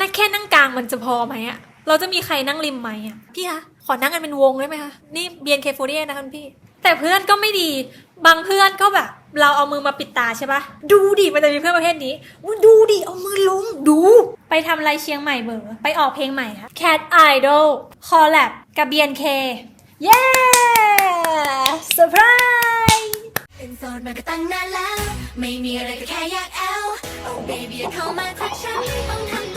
นั่งแค่นั่งกลางมันจะพอไหมอะเราจะมีใครนั่งริมไหมอะพี่คะขอนั่งกันเป็นวงได้ไหมคะนี่เบียนเคฟเนะคะคุณพี่ แต่เพื่อนก็ไม่ดี บางเพื่อนก็แบบ เราเอามือมาปิดตาใช่ปะดูดิมันจะมีเพื่อนประเภทนี้ดูดิเอามือลงดู ไปทำอะไรเชียงใหม่เบอร์ไปออกเพลงใหม่ค่ะ Cat Idol Collab กับ BNK เย้เซอร์ไพรส์เป็นโสดมาก็ตั้งนานแล้ว ไม่มีอะไรก็แค่อยากแอล Oh baby อย่าเข้ามาทักฉันต้องทำ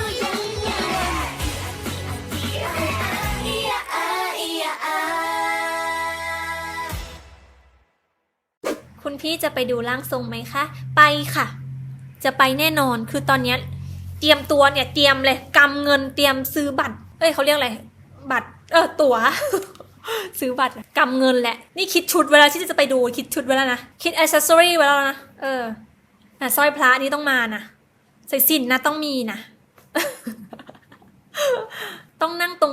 คุณพี่จะไปดูร่างทรงไหมคะ ไปค่ะ จะไปแน่นอน คือตอนนี้เตรียมตัวเนี่ยเตรียมเลยกำเงินเตรียมซื้อบัตร เอ้ยเขาเรียกอะไร บัตร เออตั๋ว ซื้อบัตรกำเงินแหละ นี่คิดชุดเวลาที่จะไปดูคิดชุดไว้แล้วนะ คิดอ c เซสซอรี่ไว้แล้วนะ เอออะสร้อยพระนี่ต้องมานะใส่สินนะต้องมีนะต้องนั่งต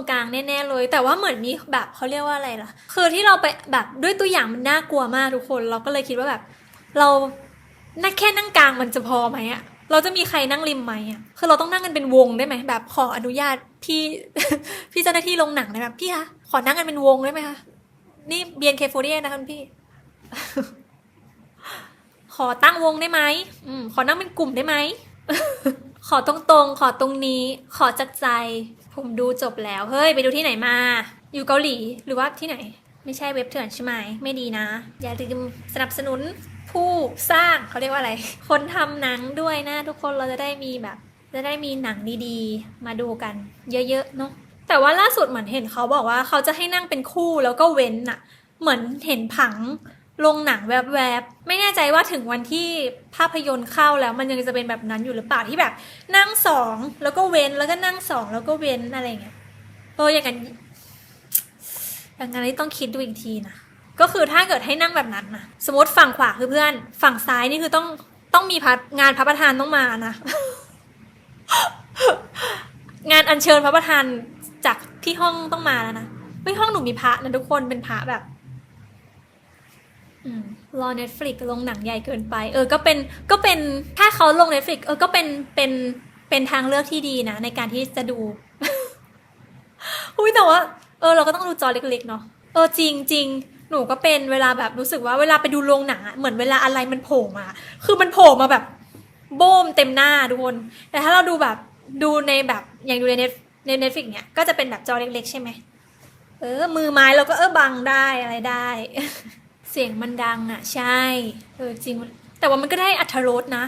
รงกลางแน่ๆเลย แต่ว่าเหมือนมีแบบเขาเรียกว่าอะไรล่ะ คือที่เราไปแบบด้วยตัวอย่างมันน่ากลัวมากทุกคน เราก็เลยคิดว่าแบบ เรานั่งแค่นั่งกลางมันจะพอไหมอะเราจะมีใครนั่งริมไหมอะ คือเราต้องนั่งกันเป็นวงได้ไหมแบบขออนุญาตพี่พี่เจ้าหน้าที่ลงหนังเลยแบบพี่คะขอนั่งกันเป็นวงได้ไหมคะ นี่เบียนเคโฟเดียนะคะคุณพี่ ขอตั้งวงได้ไหมอืมขอนั่งเป็นกลุ่มได้ไหม ขอตรงๆ ขอตรงนี้ ขอจากใจ ผมดูจบแล้ว เฮ้ย ไปดูที่ไหนมา อยู่เกาหลีหรือว่าที่ไหน ไม่ใช่เว็บเถื่อนใช่ไหมไม่ดีนะ อย่าลืมสนับสนุนผู้สร้างเขาเรียกว่าอะไร คนทำหนังด้วยนะ ทุกคนเราจะได้มีแบบ จะได้มีหนังดีๆ มาดูกัน เยอะๆเนาะแต่ว่าล่าสุดเหมือนเห็นเขาบอกว่าเขาจะให้นั่งเป็นคู่แล้วก็เว้นอะเหมือนเห็นผัง ลงหนังแวบๆ ไม่แน่ใจว่าถึงวันที่ภาพยนตร์เข้าแล้วมันยังจะเป็นแบบนั้นอยู่หรือเปล่าที่แบบ นั่งสองแล้วก็เว้นแล้วก็นั่งสองแล้วก็เว้นอะไรเงี้ยเอออย่างนั้นอย่างนั้นนี่ต้องคิดดูอีกทีนะก็คือถ้าเกิดให้นั่งแบบนั้นนะสมมติฝั่งขวาคือเพื่อน ฝั่งซ้ายนี่คือต้องต้องมีพัดงานพระประธานต้องมานะงานอัญเชิญพระประธานจากที่ห้องต้องมาแล้วนะไม่ห้องหนูมีพระนะทุกคนเป็นพระแบบ รอ Netflix ลงหนังใหญ่เกินไป เออ ก็เป็น ก็เป็น ถ้าเขาลง Netflix เออ ก็เป็น เป็น เป็นทางเลือกที่ดีนะ ในการที่จะดู อุ้ยแต่ว่า เออ เราก็ต้องดูจอเล็กๆเนาะ เออ จริงจริงหนูก็เป็นเวลาแบบรู้สึกว่าเวลาไปดูโรงหนังอะเหมือนเวลาอะไรมันโผล่มา คือมันโผล่มาแบบโบมเต็มหน้าทุกคน แต่ถ้าเราดูแบบดูในแบบอย่างดูในเน็ตในเน็ตฟิกเนี่ยก็จะเป็นแบบจอเล็กๆ ใช่ไหม เออ มือไม้เราก็เออบังได้อะไรได้ เสียงมันดังอะ ใช่เออจริง แต่ว่ามันก็ได้อัธรสนะ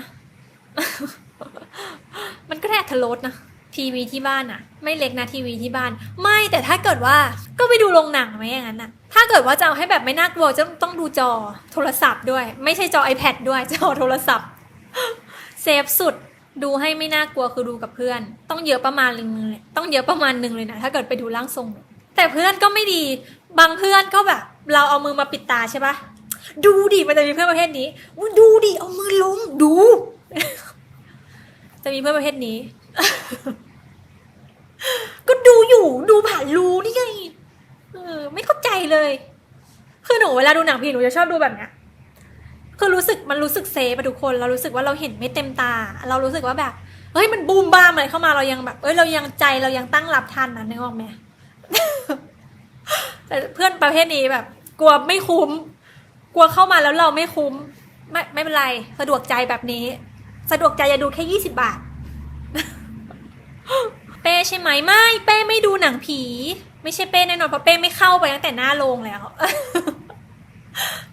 มันก็ได้อัธรสนะทีวีที่บ้านอะ ไม่เล็กนะทีวีที่บ้าน ไม่แต่ถ้าเกิดว่าก็ไปดูโรงหนังไหมอย่างนั้นอะ ถ้าเกิดว่าจะเอาให้แบบไม่น่ากลัวจะต้องดูจอโทรศัพท์ด้วย ไม่ใช่จอ iPad ด้วยจอโทรศัพท์เซฟสุดดูให้ไม่น่ากลัวคือดูกับเพื่อน ต้องเยอะประมาณหนึ่งเลยต้องเยอะประมาณหนึ่งเลยนะถ้าเกิดไปดูร่างทรง แต่เพื่อนก็ไม่ดี บางเพื่อนก็แบบ เราเอามือมาปิดตาใช่ปะดูดิมันจะมีเพื่อนประเภทนี้ดูดิเอามือลงดู จะมีเพื่อนประเภทนี้ ก็ดูอยู่ดูผ่านรูนี่ไงเออ ไม่เข้าใจเลย คือหนูเวลาดูหนังผีหนูจะชอบดูแบบเนี้ยคือรู้สึกมันรู้สึกเซฟอะทุกคน เรารู้สึกว่าเราเห็นไม่เต็มตา เรารู้สึกว่าแบบเฮ้ยมันบูมบ้ามอะไรเข้ามาเรายังแบบ เอ้ยเรายังใจเรายังตั้งรับทันนะนึกออกไหม แต่เพื่อนประเภทนี้แบบ กลัวไม่คุ้ม กลัวเข้ามาแล้วเราไม่คุ้ม ไม่ไม่เป็นไรสะดวกใจแบบนี้ สะดวกใจจะดูแค่ยี่สิบบาท เป้ใช่ไหมไม่ เป้ไม่ดูหนังผี ไม่ใช่เป้แน่นอนเพราะเป้ไม่เข้าไปตั้งแต่หน้าโรงแล้ว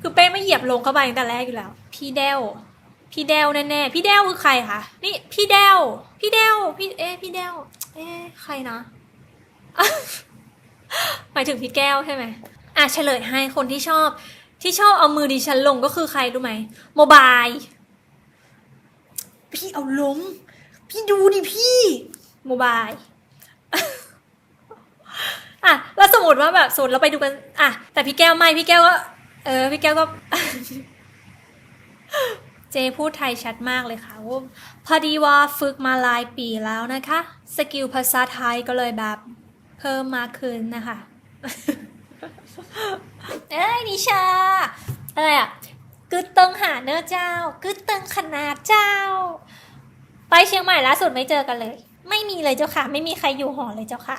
คือเป้ไม่เหยียบลงเข้าไปตั้งแต่แรกอยู่แล้ว พี่เดวพี่เดวแน่ๆพี่เดวคือใครคะนี่พี่เดวพี่เดวพี่เอ๊พี่เดวเอ๊ใครนะ หมายถึงพี่แก้วใช่ไหมอะเฉลยให้คนที่ชอบ ที่ชอบเอามือดิฉันลงก็คือใครรู้ไหมโมบาย พี่เอาลง พี่ดูดิพี่โมบายอะแล้วสมมติว่าแบบสมมติเราไปดูกันอะแต่พี่แก้วไม่พี่แก้วก็เออพี่แก้วก็ เจพูดไทยชัดมากเลยค่ะว่าพอดีว่าฝึกมาหลายปีแล้วนะคะ สกิลภาษาไทยก็เลยแบบ เพิ่มมากขึ้นนะคะ เอ้ยนิชาอะไรอะกึดเติงหาเนอเจ้ากึดเติงขนาดเจ้า ไปเชียงใหม่ล่าสุดไม่เจอกันเลย ไม่มีเลยเจ้าค่ะ ไม่มีใครอยู่หอเลยเจ้าค่ะ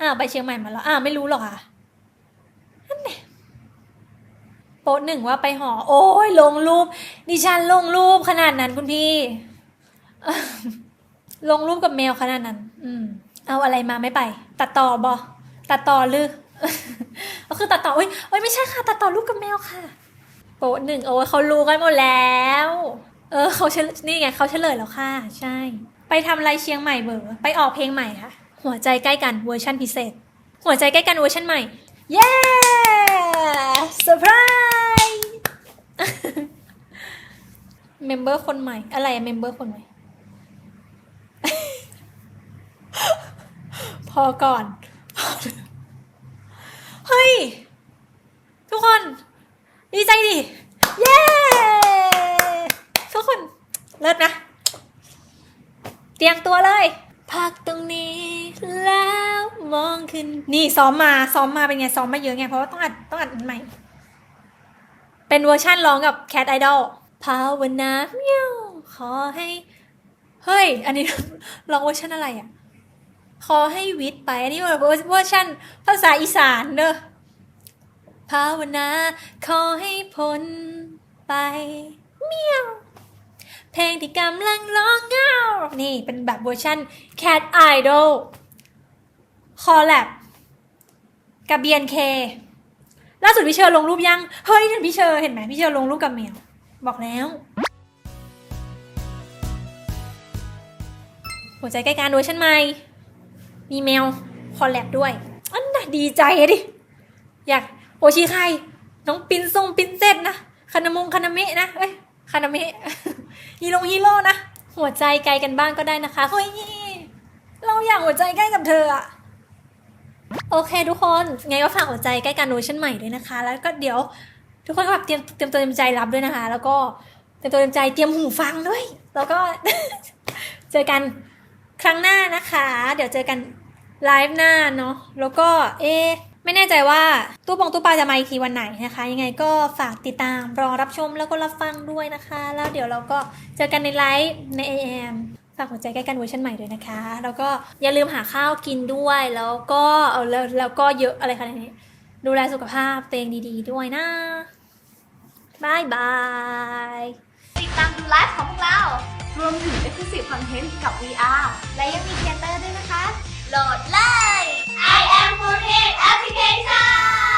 อ้าวไปเชียงใหม่มาแล้วอ้าวไม่รู้หรอกค่ะนั่นแหละโป๊ะหนึ่งว่าไปหอ โอ้ยลงรูปดิฉันลงรูปขนาดนั้นคุณพี่ ลงรูปกับแมวขนาดนั้น อืม เอาอะไรมาไม่ไป ตัดต่อบอตัดต่อหรือก็คือตัดต่ออุ้ยโอ้ยไม่ใช่ค่ะ ตัดต่อรูปกับแมวค่ะ โป๊ะหนึ่งโอ้เขารู้กันหมดแล้ว เออเขาเฉลนี่ไงเขาเฉลยแล้วค่ะ ใช่ ไปทำอะไรเชียงใหม่เบอร์ไปออกเพลงใหม่ค่ะ หัวใจใกล้กันเวอร์ชันพิเศษ หัวใจใกล้กันเวอร์ชันใหม่ เย้เซอร์ไพรส์เมมเบอร์คนใหม่ อะไรเมมเบอร์คนใหม่ พ อก่อน เฮ้ย ทุกคน ดีใจดิ เย้ ทุกคน เลิศนะ เตรียมตัวเลย พักตรงนี้แล้วมองขึ้น นี่ซ้อมมาซ้อมมาเป็นไง ซ้อมมาเยอะไง เพราะว่าต้องอัดต้องอัดใหม่ เป็นเวอร์ชั่นร้องกับ Cat Idol ภาวนาเมียวขอให้ เฮ้ย อันนี้ร้องเวอร์ชันอะไรอะ ขอให้วิทย์ไปอันนี้เวอร์เวอร์ชันภาษาอีสานเด้อภาวนาขอให้พ้นไปเมียวเพลงที่กำลังร้องเงา นี่เป็นแบบเวอร์ชัน Cat Idol คอลแลบกับ BNK ล่าสุดพี่เชอร์ลงรูปยัง เฮ้ยนั่นพี่เชอร์เห็นไหมพี่เชอร์ลงรูปกับแมวบอกแล้ว หัวใจใกล้การเวอร์ชันใหม่ มีแมวคอลแลบด้วย อันน่ะดีใจดิ อยากโอชิใครน้องปินทรงปินเซตนะคานามงคานาเมะนะเอ้ยคานาเมะฮีโร่ฮีโร่นะ หัวใจไกลกันบ้างก็ได้นะคะเฮ้ยเราอยากหัวใจใกล้กับเธออะโอเคทุกคนไงก็ฝากหัวใจใกล้กันเวอร์ชันใหม่ด้วยนะคะ แล้วก็เดี๋ยวทุกคนก็แบบเตรียมเตรียมตัวเตรียมใจรับด้วยนะคะ แล้วก็เตรียมตัวเตรียมใจเตรียมหูฟังด้วย แล้วก็เจอกันครั้งหน้านะคะ เดี๋ยวเจอกัน ไลฟ์หน้าเนาะแล้วก็เอ๊ไม่แน่ใจว่าตู้ปองตู้ปลาจะมาอีกทีวันไหนนะคะ ยังไงก็ฝากติดตามรอรับชมแล้วก็รับฟังด้วยนะคะ แล้วเดี๋ยวเราก็เจอกันในไลฟ์ใน AM ฝากหัวใจใกล้กันเวอร์ชันใหม่ด้วยนะคะ แล้วก็อย่าลืมหาข้าวกินด้วยแล้วก็เออแล้วแล้วก็เยอะอะไรขนาดนี้ ดูแลสุขภาพตัวเองดี ๆ ด้วยนะบายบายติดตามดูไลฟ์ของพวกเรา รวมถึง Exclusive Content กับ VR และยังมีเทเตอร์ด้วยนะคะ โหลดเลย I am 4 Application